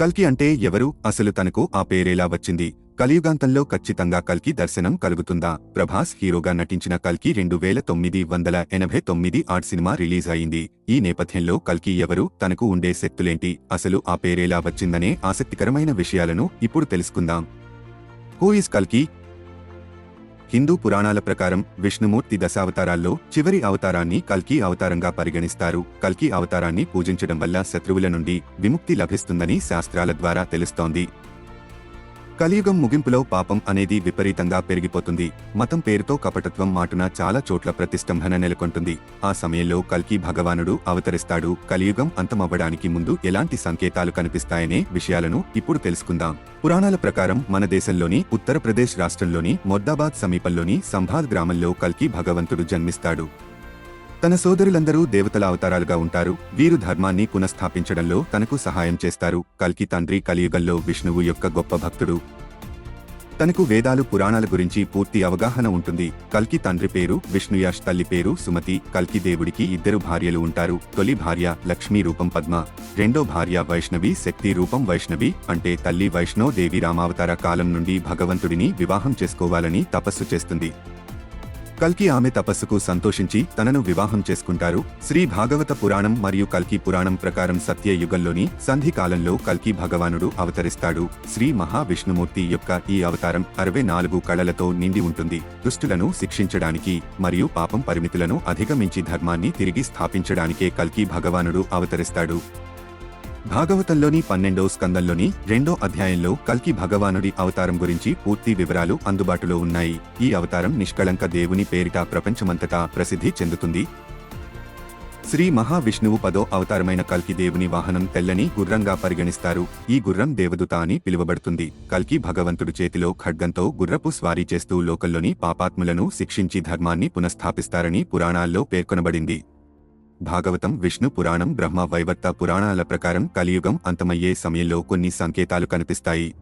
కల్కి అంటే ఎవరు? అసలు తనకు ఆ పేరేలా వచ్చింది? కలియుగాంతంలో ఖచ్చితంగా కల్కి దర్శనం కలుగుతుందా? ప్రభాస్ హీరోగా నటించిన కల్కి రెండు వేల తొమ్మిది వందల ఎనభై తొమ్మిది ఆర్ట్ సినిమా రిలీజ్ అయింది. ఈ నేపథ్యంలో కల్కి ఎవరు? తనకు ఉండే శక్తులేంటి? అసలు ఆ పేరేలా వచ్చిందనే ఆసక్తికరమైన విషయాలను ఇప్పుడు తెలుసుకుందాం. హూ ఇస్ కల్కి? హిందూ పురాణాల ప్రకారం విష్ణుమూర్తి దశావతారాల్లో చివరి అవతారాన్ని కల్కి అవతారంగా పరిగణిస్తారు. కల్కి అవతారాన్ని పూజించడం వల్ల శత్రువుల నుండి విముక్తి లభిస్తుందని శాస్త్రాల ద్వారా తెలుస్తోంది. కలియుగం ముగింపులో పాపం అనేది విపరీతంగా పెరిగిపోతుంది. మతం పేరుతో కపటత్వం మాటున చాలా చోట్ల ప్రతిష్టంభన నెలకొంటుంది. ఆ సమయంలో కల్కి భగవానుడు అవతరిస్తాడు. కలియుగం అంతమవ్వడానికి ముందు ఎలాంటి సంకేతాలు కనిపిస్తాయనే విషయాలను ఇప్పుడు తెలుసుకుందాం. పురాణాల ప్రకారం మన దేశంలోని ఉత్తరప్రదేశ్ రాష్ట్రంలోని మొద్దాబాద్ సమీపంలోని సంభాద్ గ్రామంలో కల్కి భగవంతుడు జన్మిస్తాడు. తన సోదరులందరూ దేవతల అవతారాలుగా ఉంటారు. వీరు ధర్మాన్ని పునఃస్థాపించడంలో తనకు సహాయం చేస్తారు. కల్కి తండ్రి కలియుగంలో విష్ణువు యొక్క గొప్ప భక్తుడు. తనకు వేదాలు పురాణాల గురించి పూర్తి అవగాహన ఉంటుంది. కల్కి తండ్రి పేరు విష్ణుయాష్ తల్లి పేరు సుమతి. కల్కి దేవుడికి ఇద్దరు భార్యలు ఉంటారు. తొలి భార్య లక్ష్మీ రూపం పద్మ. రెండో భార్య వైష్ణవి శక్తి రూపం వైష్ణవి అంటే తల్లి వైష్ణో దేవి రామావతార కాలం నుండి భగవంతుడిని వివాహం చేసుకోవాలని తపస్సు చేస్తుంది. కల్కి ఆమె తపస్సుకు సంతోషించి తనను వివాహం చేసుకుంటారు. శ్రీ భాగవత పురాణం మరియు కల్కి పురాణం ప్రకారం సత్యయుగంలోని సంధి కాలంలో కల్కి భగవానుడు అవతరిస్తాడు. శ్రీ మహావిష్ణుమూర్తి యొక్క ఈ అవతారం అరవై నాలుగు కళలతో నిండి ఉంటుంది. దుష్టులను శిక్షించడానికి మరియు పాపం పరిమితులను అధిగమించి ధర్మాన్ని తిరిగి స్థాపించడానికే కల్కి భగవానుడు అవతరిస్తాడు. భాగవతంలోని పన్నెండో స్కందంలోని రెండో అధ్యాయంలో కల్కి భగవానుడి అవతారం గురించి పూర్తి వివరాలు అందుబాటులో ఉన్నాయి. ఈ అవతారం నిష్కళంక దేవుని పేరిట ప్రపంచమంతటా ప్రసిద్ధి చెందుతుంది. శ్రీ మహావిష్ణువు పదో అవతారమైన కల్కి దేవుని వాహనం తెల్లని గుర్రంగా పరిగణిస్తారు. ఈ గుర్రం దేవదుత అని పిలువబడుతుంది. కల్కి భగవంతుడు చేతిలో ఖడ్గంతో గుర్రపు స్వారీ చేస్తూ లోకల్లోని పాపాత్ములను శిక్షించి ధర్మాన్ని పునఃస్థాపిస్తారని పురాణాల్లో పేర్కొనబడింది. భాగవతం విష్ణు పురాణం బ్రహ్మ వైవర్త పురాణాల ప్రకారం కలియుగం అంతమయ్యే సమయంలో కొన్ని సంకేతాలు కనిపిస్తాయి.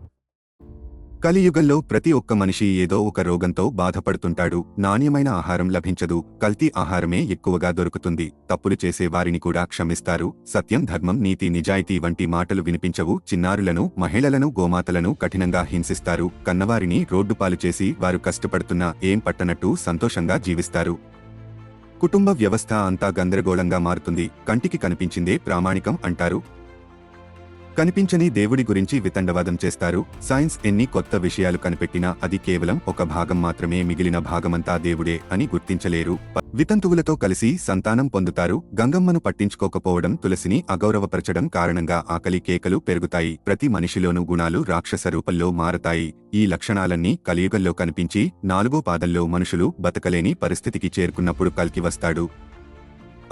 కలియుగంలో ప్రతి ఒక్క మనిషి ఏదో ఒక రోగంతో బాధపడుతుంటాడు. నాణ్యమైన ఆహారం లభించదు. కల్తీ ఆహారమే ఎక్కువగా దొరుకుతుంది. తప్పులు చేసే వారిని కూడా క్షమిస్తారు. సత్యం ధర్మం నీతి నిజాయితీ వంటి మాటలు వినిపించవు. చిన్నారులను మహిళలను గోమాతలను కఠినంగా హింసిస్తారు. కన్నవారిని రోడ్డుపాలు చేసి వారు కష్టపడుతున్నా ఏం పట్టనట్టు సంతోషంగా జీవిస్తారు. కుటుంబ వ్యవస్థ అంతా గందరగోళంగా మారుతుంది. కంటికి కనిపించిందే ప్రామాణికం అంటారు. కనిపించని దేవుడి గురించి వితండవాదం చేస్తారు. సైన్స్ ఎన్ని కొత్త విషయాలు కనిపెట్టినా అది కేవలం ఒక భాగం మాత్రమే మిగిలిన భాగమంతా దేవుడే అని గుర్తించలేరు. వితంతువులతో కలిసి సంతానం పొందుతారు. గంగమ్మను పట్టించుకోకపోవడం తులసిని అగౌరవపరచడం కారణంగా ఆకలి కేకలు పెరుగుతాయి. ప్రతి మనిషిలోనూ గుణాలు రాక్షస రూపంలో మారతాయి. ఈ లక్షణాలన్నీ కలియుగంలో కనిపించి నాలుగో పాదంలో మనుషులు బతకలేని పరిస్థితికి చేరుకున్నప్పుడు కలికి వస్తాడు.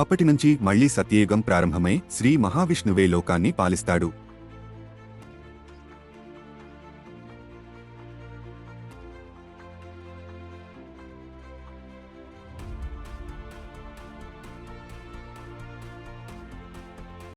అప్పటి నుంచి మళ్ళీ సత్యయుగం ప్రారంభమై శ్రీ మహావిష్ణువే లోకాన్ని పాలిస్తాడు.